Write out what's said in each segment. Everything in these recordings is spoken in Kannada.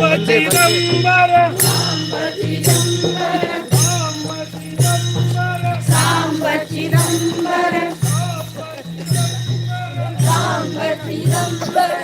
சிதம்பர சாம்ப சிதம்பர சாம்ப சிதம்பர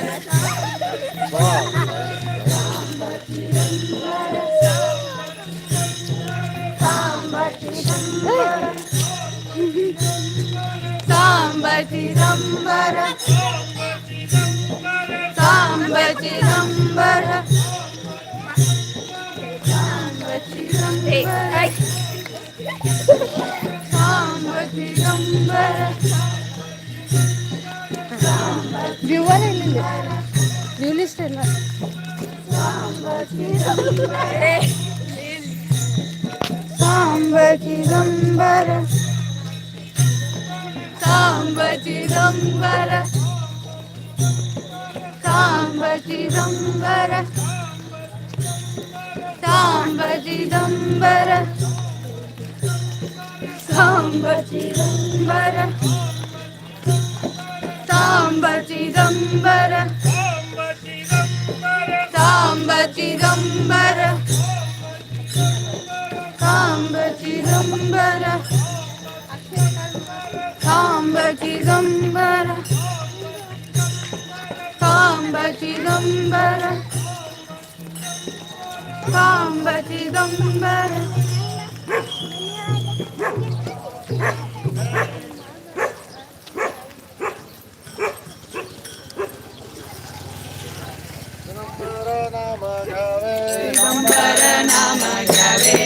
Tambadidambara Tambadidambara Tambadidambara சாம்ப சிதம்பர சாம்ப சிதம்பர சாம்ப சிதம்பர சாம்ப சிதம்பர சாம்ப சிதம்பர சாம்ப சிதம்பர சாம்ப சிதம்பர una vez.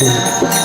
tudo.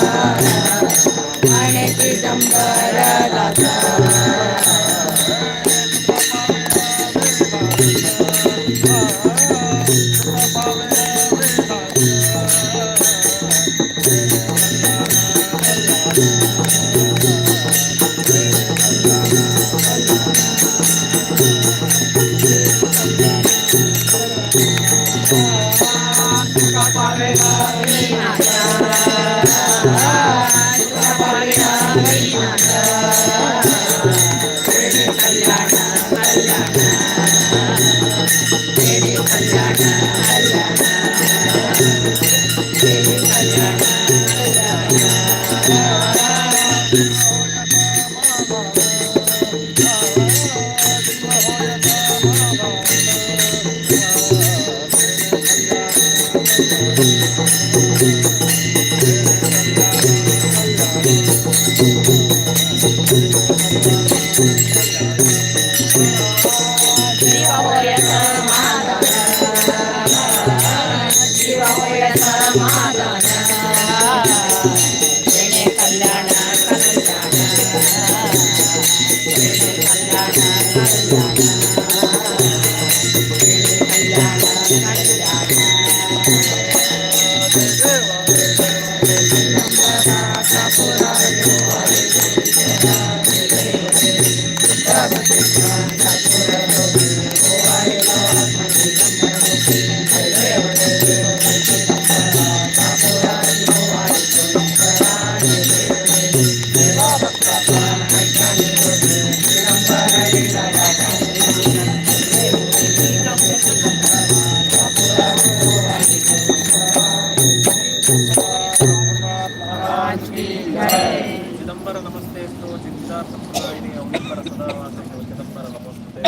ಸಂಪ್ರದಾಯಿನಿ ಅವನಿಂಬರ ಸದಾವಾಸ ಚಿದಂಬರ ನಮಸ್ತೆ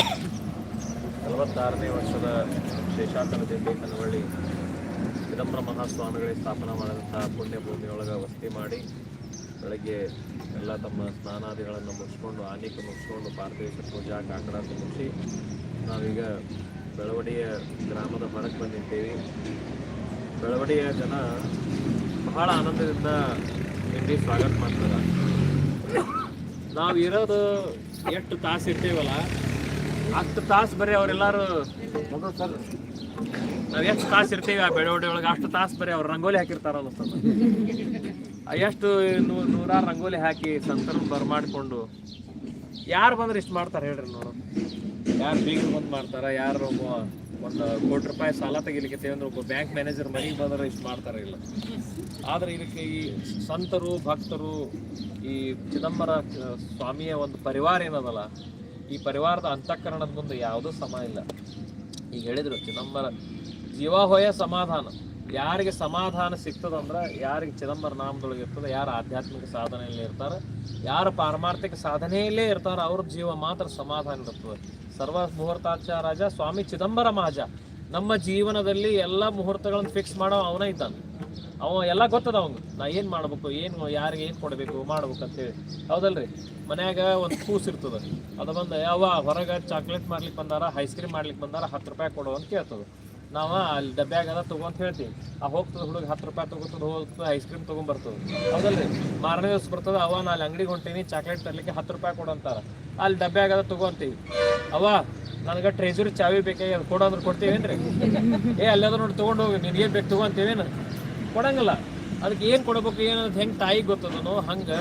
ನಲವತ್ತಾರನೇ ವರ್ಷದ ಶೇಷಾಚಲ ದೇವಿ ಕನವಳ್ಳಿ ಚಿದಂಬರ ಮಹಾಸ್ವಾಮಿಗಳಿಗೆ ಸ್ಥಾಪನಾ ಮಾಡಿದಂಥ ಪುಣ್ಯಭೂಮಿಯೊಳಗೆ ವಸತಿ ಮಾಡಿ ಬೆಳಗ್ಗೆ ಎಲ್ಲ ತಮ್ಮ ಸ್ನಾನಾದಿಗಳನ್ನು ಮುಗಿಸ್ಕೊಂಡು ಆನೆಕ್ಕೆ ಮುಗಿಸ್ಕೊಂಡು ಪಾರ್ಥೇಶ್ವರ ಪೂಜಾ ಕಾಕಡ ಮುಗಿಸಿ ನಾವೀಗ ಬೆಳವಡಿಯ ಗ್ರಾಮದ ಹೊರಗೆ ಬಂದಿದ್ದೇವೆ. ಬೆಳವಡಿಯ ಜನ ಬಹಳ ಆನಂದದಿಂದ ಇಲ್ಲಿ ಸ್ವಾಗತ ಮಾಡ್ತಾರೆ. ನಾವು ಇರೋದು ಎಷ್ಟು ತಾಸು ಇರ್ತೀವಲ್ಲ ಹತ್ತು ತಾಸು ಬರೀ ಅವರೆಲ್ಲರೂ ನಾವು ಎಷ್ಟು ತಾಸು ಇರ್ತೀವಿ ಆ ಬೆಳವಣಿಗೆ ಒಳಗೆ? ಅಷ್ಟು ತಾಸು ಬರೀ ಅವ್ರು ರಂಗೋಲಿ ಹಾಕಿರ್ತಾರಲ್ಲ ಸರ್. ಎಷ್ಟು ನೂ- ನೂರಾರು ರಂಗೋಲಿ ಹಾಕಿ ಸಂತರನ್ನ ಬರಮಾಡಿಕೊಂಡು ಯಾರು ಬಂದ್ರೆ ಇಷ್ಟು ಮಾಡ್ತಾರೆ ಹೇಳ್ರಿ ನೋಡು. ಯಾರು ಬೀಗರು ಬಂದು ಮಾಡ್ತಾರ ಯಾರು ಒಂದು ಕೋಟಿ ರೂಪಾಯಿ ಸಾಲ ತೆಗಿಲಿಕ್ಕೆ ಅಂದ್ರೆ ಒಬ್ಬ ಬ್ಯಾಂಕ್ ಮ್ಯಾನೇಜರ್ ಮನೆಗೆ ಬಂದ್ರೆ ಇಷ್ಟು ಮಾಡ್ತಾರೆ ಇಲ್ಲ. ಆದರೆ ಇದಕ್ಕೆ ಈ ಸಂತರು, ಭಕ್ತರು, ಈ ಚಿದಂಬರ ಸ್ವಾಮಿಯ ಒಂದು ಪರಿವಾರ ಏನದಲ್ಲ, ಈ ಪರಿವಾರದ ಅಂತಃಕರಣದ ಮುಂದೆ ಯಾವುದೂ ಸಮ ಇಲ್ಲ. ಈಗ ಹೇಳಿದರು, ಚಿದಂಬರ ಜೀವಾಹೋಯ ಸಮಾಧಾನ. ಯಾರಿಗೆ ಸಮಾಧಾನ ಸಿಗ್ತದಂದ್ರೆ ಯಾರಿಗೆ ಚಿದಂಬರ ನಾಮದೊಳಗೆ ಇರ್ತದೆ, ಯಾರು ಆಧ್ಯಾತ್ಮಿಕ ಸಾಧನೆಯಲ್ಲಿ ಇರ್ತಾರೆ, ಯಾರು ಪಾರಮಾರ್ಥಿಕ ಸಾಧನೆಯಲ್ಲೇ ಇರ್ತಾರೋ, ಅವ್ರ ಜೀವ ಮಾತ್ರ ಸಮಾಧಾನ ಇರ್ತದೆ ಸರ್ವ ಮುಹೂರ್ತಾಚಾರಾಜ ಸ್ವಾಮಿ ಚಿದಂಬರ ಮಹಾಜ. ನಮ್ಮ ಜೀವನದಲ್ಲಿ ಎಲ್ಲ ಮುಹೂರ್ತಗಳನ್ನು ಫಿಕ್ಸ್ ಮಾಡೋ ಅವನ ಇದ್ದಾನೆ. ಅವ ಎಲ್ಲ ಗೊತ್ತದ ಅವ್ನು ನಾ ಏನು ಮಾಡ್ಬೇಕು, ಏನು ಯಾರಿಗೆ ಏನು ಕೊಡಬೇಕು ಮಾಡ್ಬೇಕು ಅಂತೇಳಿ ಹೌದಲ್ರಿ? ಮನ್ಯಾಗ ಒಂದು ಕೂಸ್ ಇರ್ತದ. ಅದ ಬಂದ ಯಾವ ಹೊರಗ ಚಾಕ್ಲೇಟ್ ಮಾಡ್ಲಿಕ್ಕೆ ಬಂದಾರ ಐಸ್ ಕ್ರೀಮ್ ಮಾಡ್ಲಿಕ್ಕೆ ಬಂದಾರ, ಹತ್ತು ರೂಪಾಯಿ ಕೊಡು ಅಂತ ಕೇಳ್ತದ. ನಾವ ಅಲ್ಲಿ ಡಬ್ಬ್ಯಾಗ ಅದ ತಗೊಂತ ಹೇಳ್ತೀವಿ. ಆ ಹೋಗ್ತದ ಹುಡುಗ ಹತ್ತು ರೂಪಾಯಿ ತಗೋತದ ಹೋಗ್ತದ ಐಸ್ ಕ್ರೀಮ್ ತಗೊಂಬರ್ತದ ಹೌದಲ್ರಿ? ಮಾರನೇ ದಿವಸ ಬರ್ತದ ಅವ ನಾ ಅಲ್ಲಿ ಅಂಗಡಿಗೆ ಹೊಂಟೀನಿ ಚಾಕ್ಲೇಟ್ ತರ್ಲಿಕ್ಕೆ ಹತ್ತು ರೂಪಾಯಿ ಕೊಡಂತಾರ ಅಲ್ಲಿ ಡಬ್ಬ್ಯಾಗ ಅದ ತಗೊಂತೀವಿ ಅವ ನನಗೆ ಟ್ರೆಜರಿ ಚಾವಿ ಬೇಕಾಗಿ ಅದು ಕೊಡ್ತೀವಿ ಅಂದ್ರೆ ಕೊಡ್ತೀವೇನ್ರಿ? ಏ, ಅಲ್ಲಾದ್ರು ನೋಡಿ ತಗೊಂಡು ಹೋಗಿ, ನಿನ್ಗೇನ್ ಬೇಕು ತಗೊಂತೀವೇನು ಕೊಡಂಗಿಲ್ಲ. ಅದಕ್ಕೆ ಏನು ಕೊಡಬೇಕು, ಏನು ಅಂತ ಹೆಂಗೆ ತಾಯಿಗೆ ಗೊತ್ತದನೋ ಹಂಗೆ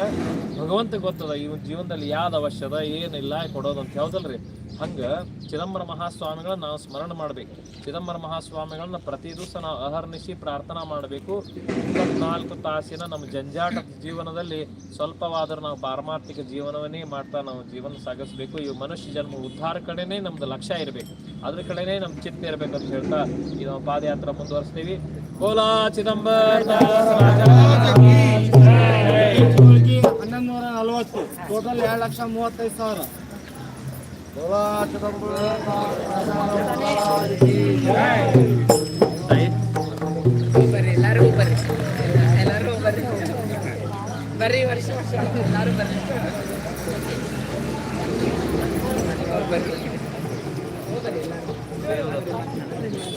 ಭಗವಂತ ಗೊತ್ತದ. ಈ ಜೀವನದಲ್ಲಿ ಯಾವ್ದು ಅವಶ್ಯದ, ಏನಿಲ್ಲ, ಕೊಡೋದು ಅಂತ ಹೌದಲ್ರಿ ಹಂಗೆ ಚಿದಂಬರ ಮಹಾಸ್ವಾಮಿಗಳನ್ನ ನಾವು ಸ್ಮರಣ ಮಾಡಬೇಕು. ಚಿದಂಬರ ಮಹಾಸ್ವಾಮಿಗಳನ್ನ ಪ್ರತಿ ದಿವಸ ನಾವು ಅಹರ್ನಿಶಿ ಪ್ರಾರ್ಥನಾ ಮಾಡಬೇಕು. ಇಪ್ಪತ್ನಾಲ್ಕು ತಾಸಿನ ನಮ್ಮ ಜಂಜಾಟ ಜೀವನದಲ್ಲಿ ಸ್ವಲ್ಪವಾದರೂ ನಾವು ಪಾರಮಾರ್ಥಿಕ ಜೀವನವನ್ನೇ ಮಾಡ್ತಾ ನಾವು ಜೀವನ ಸಾಗಿಸ್ಬೇಕು. ಈ ಮನುಷ್ಯ ಜನ್ಮ ಉದ್ಧಾರ ಕಡೆನೇ ನಮ್ದು ಲಕ್ಷ್ಯ ಇರಬೇಕು. ಅದ್ರ ಕಡೆನೇ ನಮ್ಮ ಚಿತ್ತ ಇರಬೇಕು ಅಂತ ಹೇಳ್ತಾ ಈ ನಾವು ಪಾದಯಾತ್ರೆ ಮುಂದುವರಿಸ್ತೀವಿ. ಕೋಲಾ ಹನ್ನೊಂದು ನೂರ ನಲವತ್ತು ಟೋಟಲ್ ಎರಡು ಲಕ್ಷ ಮೂವತ್ತೈದು ಸಾವಿರ. ಕೋಲಾ ಚಿದಂಬರ. ಎಲ್ಲರೂ ಬರ್ರಿ. ಎಲ್ಲರೂ ಬರ್ರಿ. ಬರ್ರಿ ವರ್ಷ ವರ್ಷ ಎಲ್ಲರೂ ಬರ್ರಿ. ಬರ್ರಿ ಎಲ್ಲರೂ.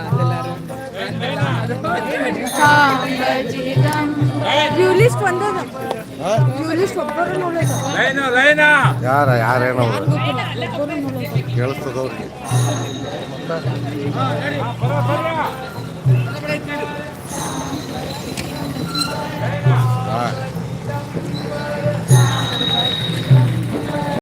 ಯಾರ ಯಾರೇನೋ ಕೇಳಿಸ್ತದ ಅವ್ರಿಗೆ ಹಾಂ.